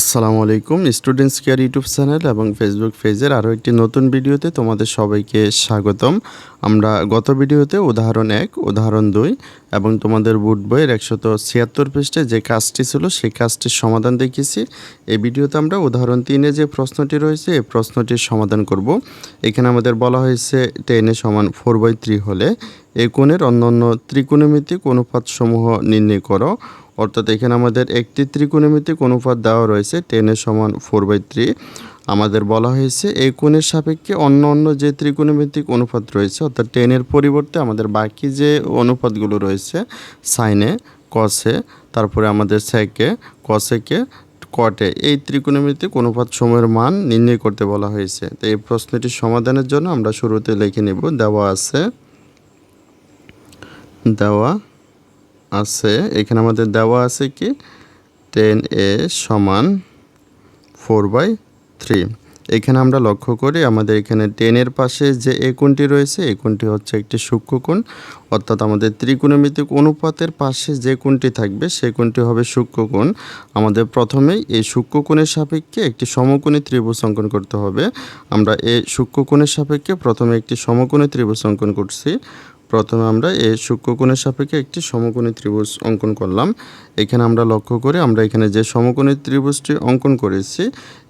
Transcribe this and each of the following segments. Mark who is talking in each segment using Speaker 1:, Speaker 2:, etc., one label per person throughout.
Speaker 1: আসসালামু আলাইকুম students care YouTube channel এবং ফেসবুক পেজের আরও একটি নতুন ভিডিওতে তোমাদের সবাইকে স্বাগতম। আমরা গত ভিডিওতে উদাহরণ এক, উদাহরণ দুই এবং তোমাদের বুট বইয়ের একশত ছিয়াত্তর পৃষ্ঠে যে কাজটি ছিল সেই কাজটির সমাধান দেখিয়েছি। এই ভিডিওতে আমরা উদাহরণ তিনে যে প্রশ্নটি রয়েছে, এই প্রশ্নটির সমাধান করব। এখানে আমাদের বলা হয়েছে টেনে সমান ফোর বাই থ্রি হলে এই কোণের অন্যান্য ত্রিকোণমিতিক অনুপাতসমূহ নির্ণয় করো। অর্থাৎ এখানে আমাদের একটি ত্রিকোণমিতিক অনুপাত দেওয়া রয়েছে টেনের সমান ফোর বাই থ্রি আমাদের বলা হয়েছে এই কোণের সাপেক্ষে অন্য অন্য যে ত্রিকোণমিতিক অনুপাত রয়েছে, অর্থাৎ টেনের পরিবর্তে আমাদের বাকি যে অনুপাতগুলো রয়েছে সাইনে কসে তারপরে আমাদের সেকে কসেকে কটে এই ত্রিকোণমিতিক অনুপাত সময়ের মান নির্ণয় করতে বলা হয়েছে। তো এই প্রশ্নটির সমাধানের জন্য আমরা শুরুতে লিখে নেব, দেওয়া আছে, দেওয়া আছে। এখানে আমাদের দেওয়া আছে কি? টেন এ সমান ফোর বাই থ্রি। এখানে আমরা লক্ষ্য করি আমাদের এখানে টেনের পাশে যে কোণটি রয়েছে কোণটি হচ্ছে একটি সূক্ষ্মকোণ অর্থাৎ আমাদের ত্রিকোণমিতিক অনুপাতের পাশে যে কোণটি থাকবে, সে কোণটি হবে সূক্ষ্মকোণ আমাদের প্রথমেই এই সূক্ষ্মকোণের সাপেক্ষে একটি সমকোণী ত্রিভুজ অঙ্কন করতে হবে। আমরা এই সূক্ষ্মকোণের সাপেক্ষে প্রথমে একটি সমকোণী ত্রিভুজ অঙ্কন করছি। প্রথমে আমরা এই সূক্ষ্মকোণের সাপেক্ষে একটি সমকোণী ত্রিভুজ অঙ্কন করলাম। এখানে আমরা লক্ষ্য করে আমরা এখানে যে সমকোণী ত্রিভুজটি অঙ্কন করেছি,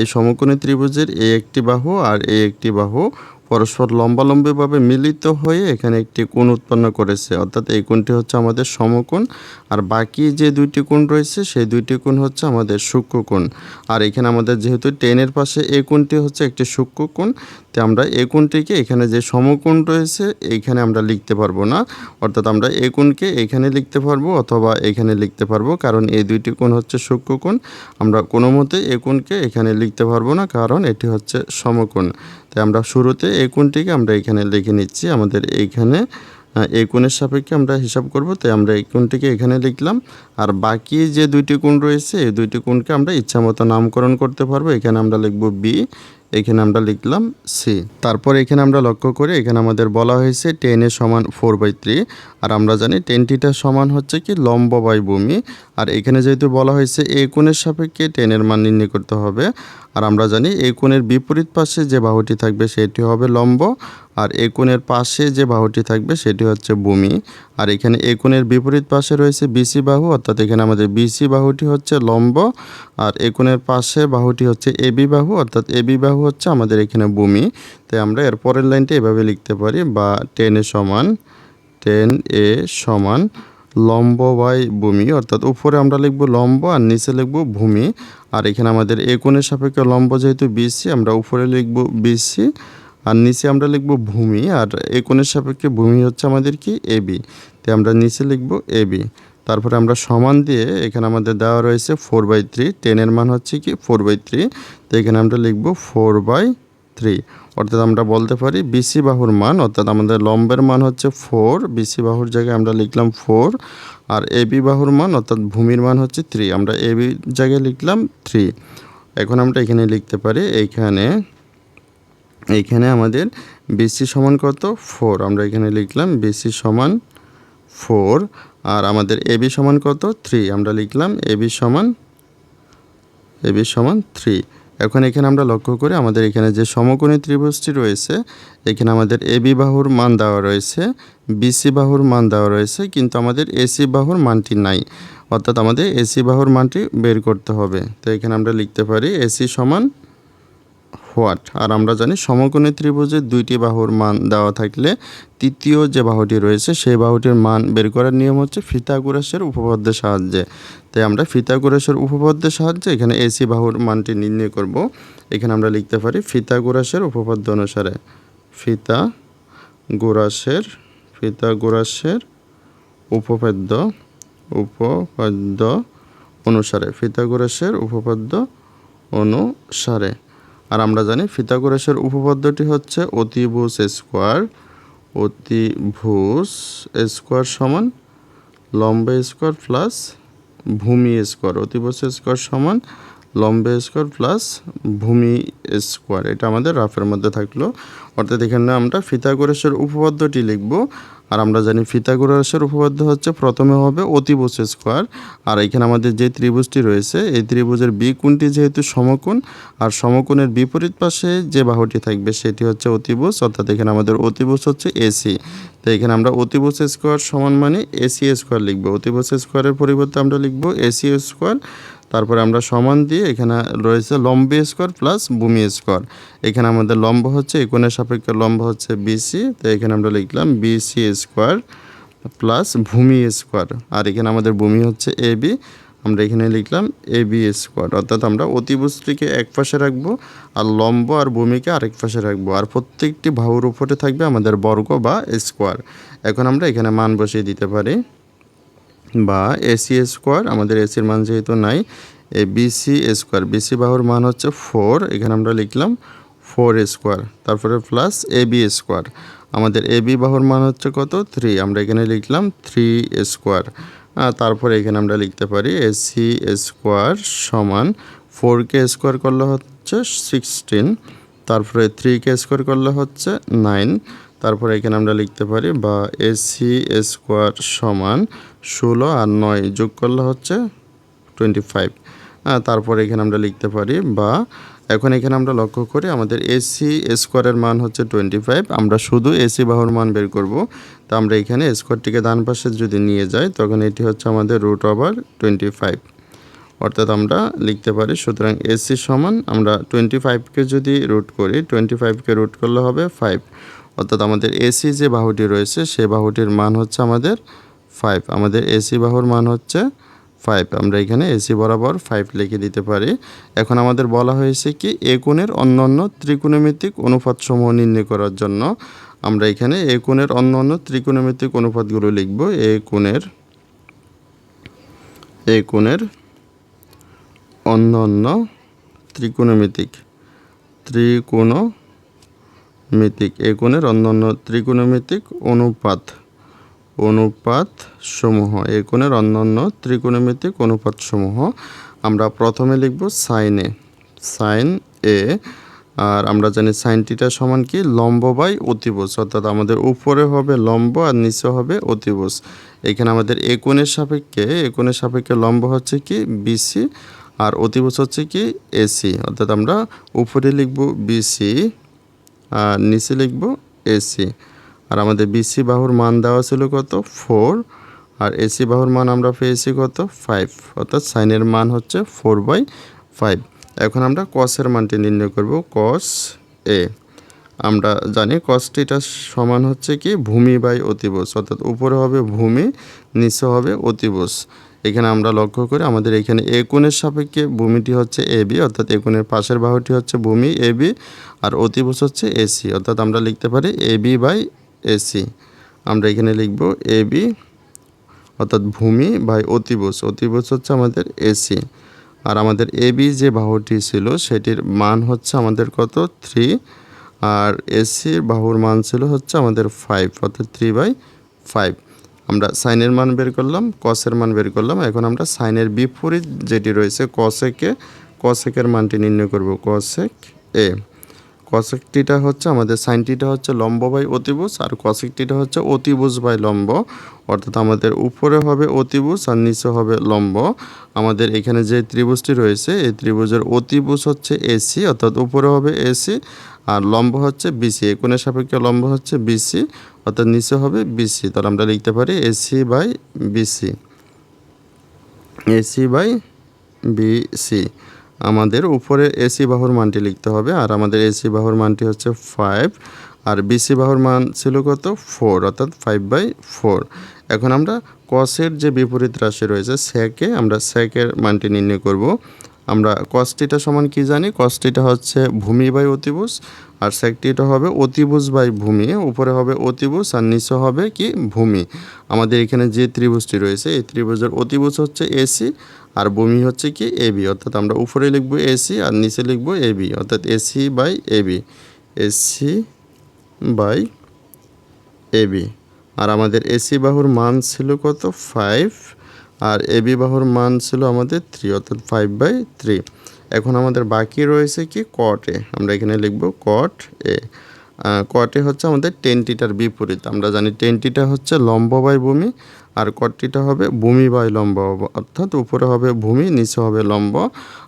Speaker 1: এই সমকোণী ত্রিভুজের এ একটি বাহু আর এ একটি বাহু পরস্পর লম্বালম্বিভাবে মিলিত হয়ে এখানে একটি কোণ উৎপন্ন করেছে। অর্থাৎ এই কোণটি হচ্ছে আমাদের সমকোণ, আর বাকি যে দুইটি কোণ রয়েছে, সেই দুইটি কোণ হচ্ছে আমাদের সূক্ষ্মকোণ আর এখানে আমাদের যেহেতু টেনের পাশে এই কোণটি হচ্ছে একটি সূক্ষ্মকোণ তো আমরা এই কোণটিকে এখানে যে সমকোণ রয়েছে এইখানে আমরা লিখতে পারব না। অর্থাৎ আমরা এই কোণকে এখানে লিখতে পারব অথবা এখানে লিখতে পারব, কারণ এই দুইটি কোণ হচ্ছে সূক্ষ্মকোণ আমরা কোনো মতে এই কোণকে এখানে লিখতে পারব না, কারণ এটি হচ্ছে সমকোণ। তাই আমরা শুরুতে এই আমরা এখানে লিখে নিচ্ছি, আমাদের এইখানে এই কোণের সাপেক্ষে আমরা হিসাব করব তাই আমরা এই এখানে লিখলাম। আর বাকি যে দুইটি কোণ রয়েছে, এই দুইটি কোণকে আমরা ইচ্ছামতো নামকরণ করতে পারব। এখানে আমরা লিখব বি এখানে আমরা লিখলাম সি। তারপর এখানে আমরা লক্ষ্য করি, এখানে আমাদের বলা হয়েছে টেনের সমান ফোর বাই থ্রি। আর আমরা জানি টেন টিটা সমান হচ্ছে কি লম্ব বাই ভূমি। আর এখানে যেহেতু বলা হয়েছে এই কোণের সাপেক্ষে টেনের মান নির্ণয় করতে হবে। আর আমরা জানি এই কোণের বিপরীত পাশে যে বাহুটি থাকবে সেটি হবে লম্ব। আর এই কোণের পাশে যে বাহুটি থাকবে সেটি হচ্ছে ভূমি। আর এখানে এই কোণের বিপরীত পাশে রয়েছে বিসি বাহু, অর্থাৎ এখানে আমাদের বিসি বাহুটি হচ্ছে লম্ব, আর এই কোণের পাশে বাহুটি হচ্ছে এবি বাহু, অর্থাৎ এবি বাহু হচ্ছে আমাদের এখানে ভূমি। তাই আমরা এর পরের লাইনটা এভাবে লিখতে পারি, বা টেনে সমান, টেন এ সমান লম্ব বাই ভূমি, অর্থাৎ উপরে আমরা লিখব লম্ব আর নিচে লিখব ভূমি। আর এখানে আমাদের এ কোণের সাপেক্ষে লম্ব যেহেতু বিসি, আমরা উপরে লিখব বিসি। আর নিচে আমরা লিখব ভূমি, আর এ কোণের সাপেক্ষে ভূমি হচ্ছে আমাদের কি? A B. তাই আমরা নিচে লিখব এ বি। তারপরে আমরা সমান দিয়ে এখানে আমাদের দেওয়া রয়েছে ফোর বাই থ্রি। টেনের মান হচ্ছে কি? Four by three. তো এখানে আমরা লিখব ফোর বাই থ্রি। অর্থাৎ আমরা বলতে পারি বিসি বাহুর মান, অর্থাৎ আমাদের লম্বের মান হচ্ছে ফোর। বিসি বাহুর জায়গায় আমরা লিখলাম ফোর। আর এবি বাহুর মান, অর্থাৎ ভূমির মান হচ্ছে থ্রি। আমরা এ বি জায়গায় লিখলাম থ্রি। এখন আমরা এখানে লিখতে পারি এইখানে এইখানে আমাদের বিসি সমান কত? ফোর আমরা এখানে লিখলাম বিসি সমান ফোর আর আমাদের এবি সমান কত? থ্রি আমরা লিখলাম এবি সমান এবি সমান থ্রি এখন এখানে আমরা লক্ষ্য করি আমাদের এখানে যে সমকোণী ত্রিভুজটি রয়েছে, এখানে আমাদের এবি বাহুর মান দেওয়া রয়েছে বিসি বাহুর মান দেওয়া রয়েছে, কিন্তু আমাদের এসি বাহুর মানটি নাই। অর্থাৎ আমাদের এসি বাহুর মানটি বের করতে হবে। তো এখানে আমরা লিখতে পারি এসি সমান হোয়াট? আর আমরা জানি সমকোণী ত্রিভুজে দুইটি বাহুর মান দেওয়া থাকলে তৃতীয় যে বাহুটি রয়েছে, সেই বাহুটির মান বের করার নিয়ম হচ্ছে ফিতাগুরাসের উপপাদ্যের সাহায্যে। তাই আমরা ফিতাগুরাসের উপপাদ্যের সাহায্যে এখানে এসি বাহুর মানটি নির্ণয় করব। এখানে আমরা লিখতে পারি ফিতাগুরাসের উপপাদ্য অনুসারে ফিতা গোরাসের ফিতাগোরাসের উপপাদ্য উপপাদ্য অনুসারে, ফিতাগোরাসের উপপাদ্য অনুসারে। আর আমরা জানি ফিতাগোরাসের উপপাদ্যটি হচ্ছে অতিভুজ স্কোয়ার অতিভুজ স্কোয়ার সমান লম্বা স্কোয়ার প্লাস ভূমি স্কোয়ার, অতিভুজ স্কোয়ার সমান লম্বে স্কোয়ার প্লাস ভূমি স্কোয়ার। এটা আমাদের রাফের মধ্যে থাকল। অর্থাৎ এখানে আমরা ফিতাগোরাসের উপপাদ্যটি লিখব আর আমরা জানি ফিতাগোরাসের উপপাদ্য হচ্ছে প্রথমে হবে অতিভুজ স্কোয়ার। আর এখানে আমাদের যে ত্রিভুজটি রয়েছে, এই ত্রিভুজের বি কোণটি যেহেতু সমকোণ, আর সমকোণের বিপরীত পাশে যে বাহুটি থাকবে সেটি হচ্ছে অতিভুজ, অর্থাৎ এখানে আমাদের অতিভুজ হচ্ছে এসি তো এখানে আমরা অতিভুজ স্কোয়ার সমান মানে এসি স্কোয়ার লিখব। অতিভুজ স্কোয়ারের পরিবর্তে আমরা লিখব এসি স্কোয়ার তারপরে আমরা সমান দিয়ে এখানে রয়েছে লম্বে স্কোয়ার প্লাস ভূমি স্কোয়ার। এখানে আমাদের লম্ব হচ্ছে এकोণের সাপেক্ষে লম্ব হচ্ছে বিসি তো এখানে আমরা লিখলাম বিসি স্কোয়ার প্লাস ভূমি স্কোয়ার। আর এখানে আমাদের ভূমি হচ্ছে এ বি আমরা এখানে লিখলাম এ বি স্কোয়ার। অর্থাৎ আমরা অতিভুজটিকে এক পাশে রাখব আর লম্ব আর ভূমিকে আরেক পাশে রাখব। আর প্রত্যেকটি বাহুর উপরে থাকবে আমাদের বর্গ বা স্কোয়ার। এখন আমরা এখানে মান বসিয়ে দিতে পারি। বা এসি স্কোয়ার আমাদের এসির মান যেহেতু নাই, এ বিসি স্কোয়ার বিসি বাহুর মান হচ্ছে ফোর এখানে আমরা লিখলাম ফোর স্কোয়ার তারপরে প্লাস এ বি স্কোয়ার আমাদের এ বি বাহুর মান হচ্ছে কত? থ্রি আমরা এখানে লিখলাম থ্রি স্কোয়ার তারপরে এখানে আমরা লিখতে পারি এসি স্কোয়ার সমান ফোর কে স্কোয়ার করলে হচ্ছে সিক্সটিন তারপরে থ্রি কে স্কোয়ার করলে হচ্ছে নাইন তারপরে এখানে আমরা লিখতে পারি বা এসি স্কোয়ার সমান ষোলো আর নয় যোগ করলে হচ্ছে টোয়েন্টি ফাইভ তারপরে এখানে আমরা লিখতে পারি বা এখন এখানে আমরা লক্ষ্য করি আমাদের এসি স্কোয়ারের মান হচ্ছে টোয়েন্টি ফাইভ আমরা শুধু এসি বাহুর মান বের করব। তো আমরা এখানে স্কোয়ারটিকে ডান পাশে যদি নিয়ে যাই, তখন এটি হচ্ছে আমাদের রুট ওভার টোয়েন্টি ফাইভ অর্থাৎ আমরা লিখতে পারি, সুতরাং এসি সমান আমরা টোয়েন্টি ফাইভকে যদি রুট করি টোয়েন্টি ফাইভকে রুট করলে হবে ফাইভ অর্থাৎ আমাদের এসি যে বাহুটি রয়েছে সে বাহুটির মান হচ্ছে আমাদের ফাইভ আমাদের এসি বাহুর মান হচ্ছে ফাইভ আমরা এখানে এসি বরাবর ফাইভ লিখে দিতে পারি। এখন আমাদের বলা হয়েছে কি এ কোণের অন্য অন্য ত্রিকোণমিতিক অনুপাতসমূহ নির্ণয় করার জন্য আমরা এখানে এ কোণের অন্য অন্য ত্রিকোণমিতিক অনুপাতগুলো লিখব। এ কোণের এ কোণের অন্য অন্য ত্রিকোণমিতিক ত্রিকোণমিতিক এ কোণের অন্য অন্য ত্রিকোণমিতিক অনুপাত। অনুপাত সমূহ। এ কোণের অন্যান্য ত্রিকোণমিতিক অনুপাত সমূহ আমরা প্রথমে লিখব সাইন এ সাইন এ আর আমরা জানি সাইন টিটা সমান কি? লম্ব বাই অতিভুজ। অর্থাৎ আমাদের উপরে হবে লম্ব আর নিচে হবে অতিভুজ। এখানে আমাদের একনের সাপেক্ষে একনের সাপেক্ষে লম্ব হচ্ছে কি? বিসি আর অতিভুজ হচ্ছে কি? এসি অর্থাৎ আমরা উপরে লিখব বিসি আর নিচে লিখব এসি আর আমাদের বিসি বাহুর মান দেওয়া ছিল কত? ফোর আর এসি বাহুর মান আমরা পেয়েছি কত? ফাইভ অর্থাৎ সাইনের মান হচ্ছে ফোর বাই ফাইভ এখন আমরা কসের মানটি নির্ণয় করব। কস এ আমরা জানি কসটিটা সমান হচ্ছে কি? ভূমি বাই অতিবোস অর্থাৎ উপরে হবে ভূমি, নিচে হবে অতিবোস এখানে আমরা লক্ষ্য করি আমাদের এখানে এ কোণের সাপেক্ষে ভূমিটি হচ্ছে এ বি, অর্থাৎ এ কোণের পাশের বাহুটি হচ্ছে ভূমি এ বি, আর অতিবোস হচ্ছে এসি অর্থাৎ আমরা লিখতে পারি এ বি বাই এসি আমরা এখানে লিখব এ বি, অর্থাৎ ভূমি বাই অতিবোস অতিবোস হচ্ছে আমাদের এসি আর আমাদের এ বি যে বাহুটি ছিল, সেটির মান হচ্ছে আমাদের কত? থ্রি, আর এসির বাহুর মান ছিল হচ্ছে আমাদের ফাইভ, অর্থাৎ থ্রি বাই ফাইভ। আমরা সাইনের মান বের করলাম কসের মান বের করলাম, এখন আমরা সাইনের বিপরীত যেটি রয়েছে কসেকে কসেকের মানটি নির্ণয় করব কসেক এ। কসেকটিটা হচ্ছে আমাদের সাইনটিটা হচ্ছে লম্ব বাই অতিভুজ, আর কসেকটিটা হচ্ছে অতিভুজ বাই লম্ব। অর্থাৎ আমাদের উপরে হবে অতিভুজ আর নিচে হবে লম্ব। আমাদের এখানে যে ত্রিভুজটি রয়েছে, এই ত্রিভুজের অতিভুজ হচ্ছে এসি অর্থাৎ উপরে হবে এসি আর লম্ব হচ্ছে বিসি কোণের সাপেক্ষে লম্ব হচ্ছে বিসি অর্থাৎ নিচে হবে বিসি তাহলে আমরা লিখতে পারি AC by BC AC by BC আমাদের উপরে এসি বাহুর মানটি লিখতে হবে, আর আমাদের এসি বাহুর মানটি হচ্ছে ফাইভ আর বিসি বাহুর মান ছিল কত? ফোর অর্থাৎ ফাইভ বাই ফোর এখন আমরা কসের যে বিপরীত রাশি রয়েছে স্যাকে আমরা স্যাকের মানটি নির্ণয় করব। আমরা কস্টিটা সমান কি জানি? কস্টিটা হচ্ছে ভূমি বাই অতিভুজ, আর সেকটিটা হবে অতিভুজ বাই ভূমি, উপরে হবে অতিভুজ, আর নিচে হবে কি? ভূমি। আমাদের এখানে যে ত্রিভুজটি রয়েছে, এই ত্রিভুজের অতিভুজ হচ্ছে এসি আর ভূমি হচ্ছে কি? এবি অর্থাৎ আমরা উপরে লিখব এসি আর নিচে লিখব এবি অর্থাৎ AC by AB AC by AB আর আমাদের এসি বাহুর মান ছিল কত? ফাইভ আর এ বিবাহর মান ছিল আমাদের থ্রি অর্থাৎ ফাইভ বাই থ্রি এখন আমাদের বাকি রয়েছে কি? কট এ আমরা এখানে লিখব কট এ কটে হচ্ছে আমাদের টেনটিটার বিপরীত। আমরা জানি টেনটিটা হচ্ছে লম্ব বাই ভূমি, আর কটটিটা হবে ভূমি বাই লম্ব, অর্থাৎ উপরে হবে ভূমি, নিচে হবে লম্ব।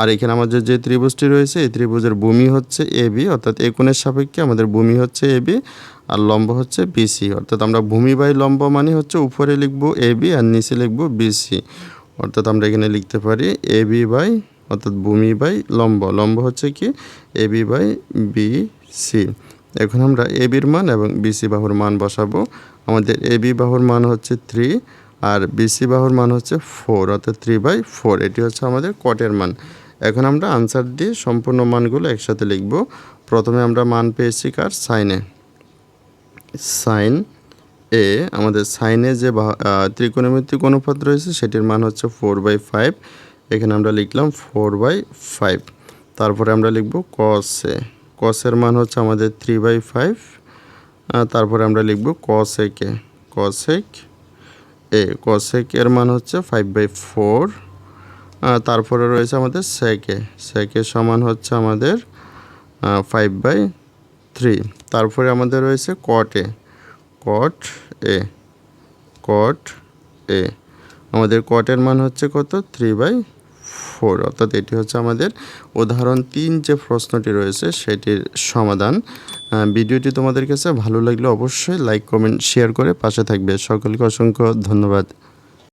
Speaker 1: আর এখানে আমাদের যে ত্রিভুজটি রয়েছে, এই ত্রিভুজের ভূমি হচ্ছে এ বি অর্থাৎ এ কোণের সাপেক্ষে আমাদের ভূমি হচ্ছে এ বি আর লম্ব হচ্ছে বিসি, অর্থাৎ আমরা ভূমি বাই লম্ব মানে হচ্ছে উপরে লিখব এ বি আর নিচে লিখব বিসি, অর্থাৎ আমরা এখানে লিখতে পারি এ বি বাই, অর্থাৎ ভূমি বাই লম্ব লম্ব হচ্ছে কি A B by B C এখন আমরা এ বির মান এবং বিসি বাহুর মান বসাবো। আমাদের এ বি বাহুর মান হচ্ছে থ্রি আর বিসি বাহুর মান হচ্ছে ফোর, অর্থাৎ থ্রি বাই ফোর, এটি হচ্ছে আমাদের কটের মান। এখন আমরা আনসার দিয়ে সম্পূর্ণ মানগুলো একসাথে লিখব। প্রথমে আমরা মান পেয়েছি কার? সাইনে সাইন এ, আমাদের সাইনে যে ত্রিকোণমিতিক অনুপাত রয়েছে, সেটির মান হচ্ছে ফোর বাই ফাইভ। এখানে আমরা লিখলাম ফোর বাই ফাইভ। তারপরে আমরা লিখব কস এ। কসের মান হচ্ছে আমাদের থ্রি বাই ফাইভ তারপরে আমরা লিখব cosec A cosec A cosec এর মান হচ্ছে ফাইভ বাই ফোর তারপরে রয়েছে আমাদের সেকে সেকে সমান হচ্ছে আমাদের ফাইভ বাই থ্রি তারপরে আমাদের রয়েছে কট এ কট এ কট এ আমাদের কটের মান হচ্ছে কত? থ্রি বাই ফোর অর্থাৎ এটি হচ্ছে আমাদের উদাহরণ তিন যে প্রশ্নটি রয়েছে সেটির সমাধান। ভিডিওটি তোমাদের কাছে ভালো লাগলে অবশ্যই লাইক কমেন্ট শেয়ার করে পাশে থাকবে। সকলকে অসংখ্য ধন্যবাদ।